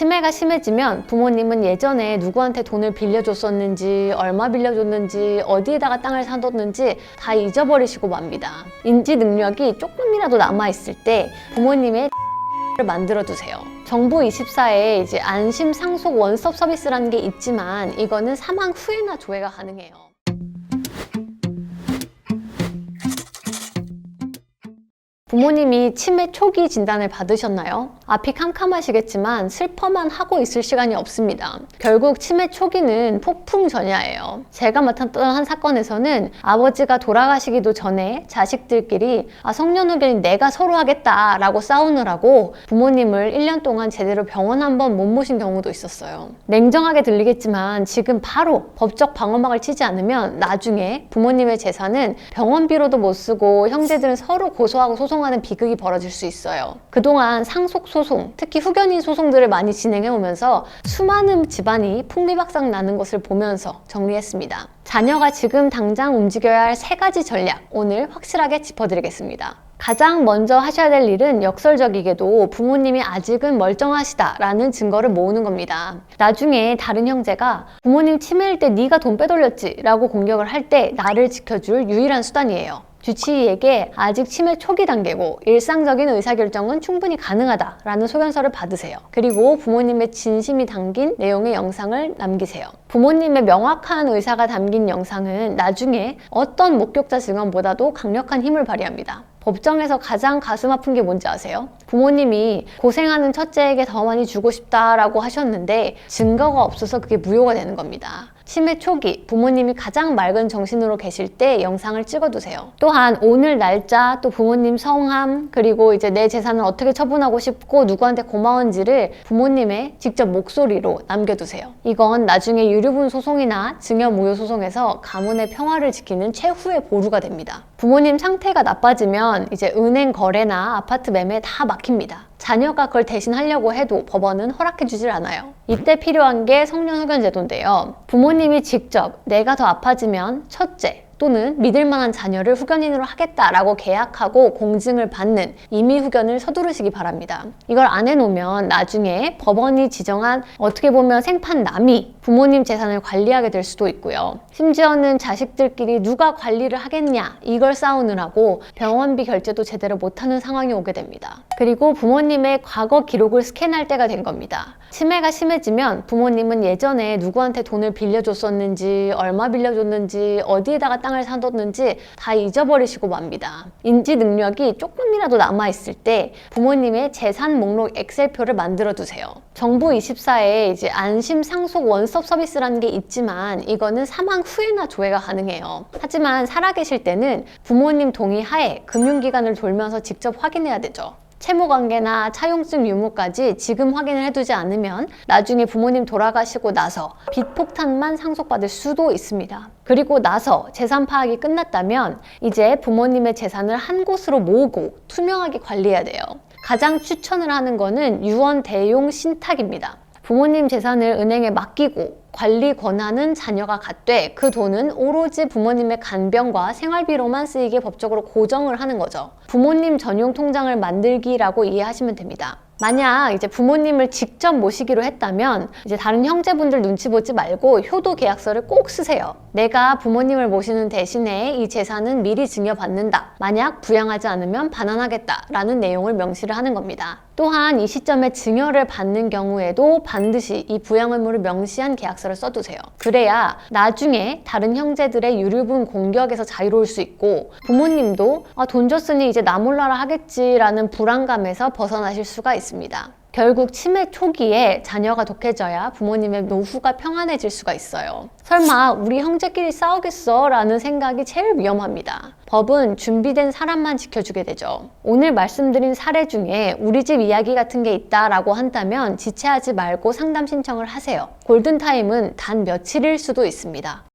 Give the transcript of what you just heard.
치매가 심해지면 부모님은 예전에 누구한테 돈을 빌려줬었는지, 얼마 빌려줬는지, 어디에다가 땅을 사뒀는지 다 잊어버리시고 맙니다. 인지 능력이 조금이라도 남아있을 때 부모님의 를 만들어 두세요. 정부 24에 이제 안심 상속 원스톱 서비스라는 게 있지만 이거는 사망 후에나 조회가 가능해요. 부모님이 치매 초기 진단을 받으셨나요? 앞이 캄캄하시겠지만 슬퍼만 하고 있을 시간이 없습니다. 결국 치매 초기는 폭풍 전야예요. 제가 맡았던 한 사건에서는 아버지가 돌아가시기도 전에 자식들끼리 아, 성년후견이 내가 서로 하겠다라고 싸우느라고 부모님을 1년 동안 제대로 병원 한 번 못 모신 경우도 있었어요. 냉정하게 들리겠지만 지금 바로 법적 방어막을 치지 않으면 나중에 부모님의 재산은 병원비로도 못 쓰고 형제들은 서로 고소하고 소송 하는 비극이 벌어질 수 있어요. 그동안 상속 소송, 특히 후견인 소송들을 많이 진행해 오면서 수많은 집안이 풍비박산 나는 것을 보면서 정리했습니다. 자녀가 지금 당장 움직여야 할 세 가지 전략 오늘 확실하게 짚어드리겠습니다. 가장 먼저 하셔야 될 일은 역설적이게도 부모님이 아직은 멀쩡하시다라는 증거를 모으는 겁니다. 나중에 다른 형제가 부모님 치매일 때 네가 돈 빼돌렸지라고 공격을 할 때 나를 지켜줄 유일한 수단이에요. 주치의에게 아직 치매 초기 단계고 일상적인 의사결정은 충분히 가능하다라는 소견서를 받으세요. 그리고 부모님의 진심이 담긴 내용의 영상을 남기세요. 부모님의 명확한 의사가 담긴 영상은 나중에 어떤 목격자 증언보다도 강력한 힘을 발휘합니다. 법정에서 가장 가슴 아픈 게 뭔지 아세요? 부모님이 고생하는 첫째에게 더 많이 주고 싶다라고 하셨는데 증거가 없어서 그게 무효가 되는 겁니다. 치매 초기 부모님이 가장 맑은 정신으로 계실 때 영상을 찍어두세요. 또한 오늘 날짜 또 부모님 성함 그리고 이제 내 재산을 어떻게 처분하고 싶고 누구한테 고마운지를 부모님의 직접 목소리로 남겨두세요. 이건 나중에 유류분 소송이나 증여 무효 소송에서 가문의 평화를 지키는 최후의 보루가 됩니다. 부모님 상태가 나빠지면 이제 은행 거래나 아파트 매매 다 막힙니다. 자녀가 그걸 대신 하려고 해도 법원은 허락해 주질 않아요. 이때 필요한 게 성년후견 제도인데요. 부모님이 직접 내가 더 아파지면 첫째, 또는 믿을 만한 자녀를 후견인으로 하겠다라고 계약하고 공증을 받는 임의 후견을 서두르시기 바랍니다. 이걸 안 해놓으면 나중에 법원이 지정한 어떻게 보면 생판 남이 부모님 재산을 관리하게 될 수도 있고요. 심지어는 자식들끼리 누가 관리를 하겠냐 이걸 싸우느라고 병원비 결제도 제대로 못하는 상황이 오게 됩니다. 그리고 부모님의 과거 기록을 스캔할 때가 된 겁니다. 치매가 심해지면 부모님은 예전에 누구한테 돈을 빌려줬었는지 얼마 빌려줬는지 어디에다가 땅을 사뒀는지 다 잊어버리시고 맙니다. 인지 능력이 조금이라도 남아있을 때 부모님의 재산 목록 엑셀표를 만들어 두세요. 정부 24에 이제 안심 상속 원 스톱 서비스라는 게 있지만 이거는 사망 후에나 조회가 가능해요. 하지만 살아계실 때는 부모님 동의 하에 금융기관을 돌면서 직접 확인해야 되죠. 채무 관계나 차용증 유무까지 지금 확인을 해두지 않으면 나중에 부모님 돌아가시고 나서 빚 폭탄만 상속받을 수도 있습니다. 그리고 나서 재산 파악이 끝났다면 이제 부모님의 재산을 한 곳으로 모으고 투명하게 관리해야 돼요. 가장 추천을 하는 거는 유언 대용 신탁입니다. 부모님 재산을 은행에 맡기고 관리 권한은 자녀가 갖되 그 돈은 오로지 부모님의 간병과 생활비로만 쓰이게 법적으로 고정을 하는 거죠. 부모님 전용 통장을 만들기라고 이해하시면 됩니다. 만약 이제 부모님을 직접 모시기로 했다면 이제 다른 형제분들 눈치 보지 말고 효도 계약서를 꼭 쓰세요. 내가 부모님을 모시는 대신에 이 재산은 미리 증여받는다. 만약 부양하지 않으면 반환하겠다 라는 내용을 명시를 하는 겁니다. 또한 이 시점에 증여를 받는 경우에도 반드시 이 부양 의무를 명시한 계약서를 써두세요. 그래야 나중에 다른 형제들의 유류분 공격에서 자유로울 수 있고 부모님도 아, 돈 줬으니 이제 나 몰라라 하겠지라는 불안감에서 벗어나실 수가 있습니다. 결국 치매 초기에 자녀가 독해져야 부모님의 노후가 평안해질 수가 있어요. 설마 우리 형제끼리 싸우겠어? 라는 생각이 제일 위험합니다. 법은 준비된 사람만 지켜주게 되죠. 오늘 말씀드린 사례 중에 우리 집 이야기 같은 게 있다라고 한다면 지체하지 말고 상담 신청을 하세요. 골든타임은 단 며칠일 수도 있습니다.